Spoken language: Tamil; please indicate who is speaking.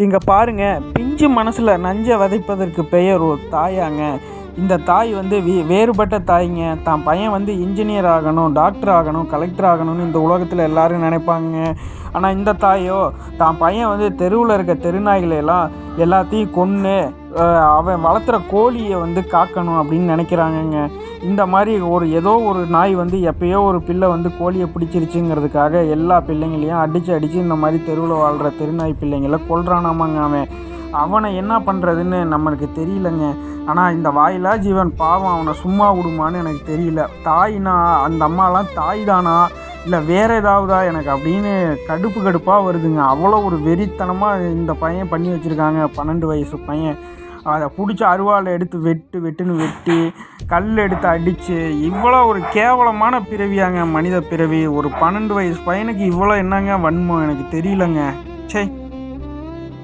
Speaker 1: இங்கே பாருங்க பிஞ்சு மனசில் நஞ்சை விதைப்பதற்கு பெயர் ஒரு தாயாங்க. இந்த தாய் வந்து வே வேறுபட்ட தாய்ங்க. தான் பையன் வந்து இன்ஜினியர் ஆகணும் டாக்டர் ஆகணும் கலெக்டர் ஆகணும்னு இந்த உலகத்தில் எல்லாரும் நினைப்பாங்க. ஆனால் இந்த தாயோ தான் பையன் வந்து தெருவில் இருக்க தெருநாய்களை எல்லாம் எல்லாத்தையும் கொன்று அவன் வளர்த்துற கோழியை வந்து காக்கணும் அப்படின்னு நினைக்கிறாங்கங்க. இந்த மாதிரி ஒரு ஏதோ ஒரு நாய் வந்து எப்பயோ ஒரு பிள்ளை வந்து கோழியை பிடிச்சிருச்சுங்கிறதுக்காக எல்லா பிள்ளைங்களையும் அடித்து அடித்து இந்த மாதிரி தெருவில் வாழ்கிற தெருநாய் பிள்ளைங்களை கொள்றானாமாங்க அவன். அவனை என்ன பண்ணுறதுன்னு நம்மளுக்கு தெரியலங்க. ஆனால் இந்த வாயிலா ஜீவன் பாவம் அவனை சும்மா விடுமான்னு எனக்கு தெரியல. தாய்னா அந்த அம்மாலாம் தாய் தானா இல்லை வேற ஏதாவதா? எனக்கு அப்படின்னு கடுப்பு கடுப்பாக வருதுங்க. அவ்வளோ ஒரு வெறித்தனமாக இந்த பையன் பண்ணி வச்சுருக்காங்க. பன்னெண்டு வயசு பையன். அதை பிடிச்ச அருவாளை எடுத்து வெட்டு வெட்டுன்னு வெட்டி கல் எடுத்து அடித்து இவ்வளோ ஒரு கேவலமான பிறவியாங்க மனித பிறவி. ஒரு பன்னெண்டு வயசு பையனுக்கு இவ்வளோ என்னங்க வன்மம்? எனக்கு தெரியலங்க. சே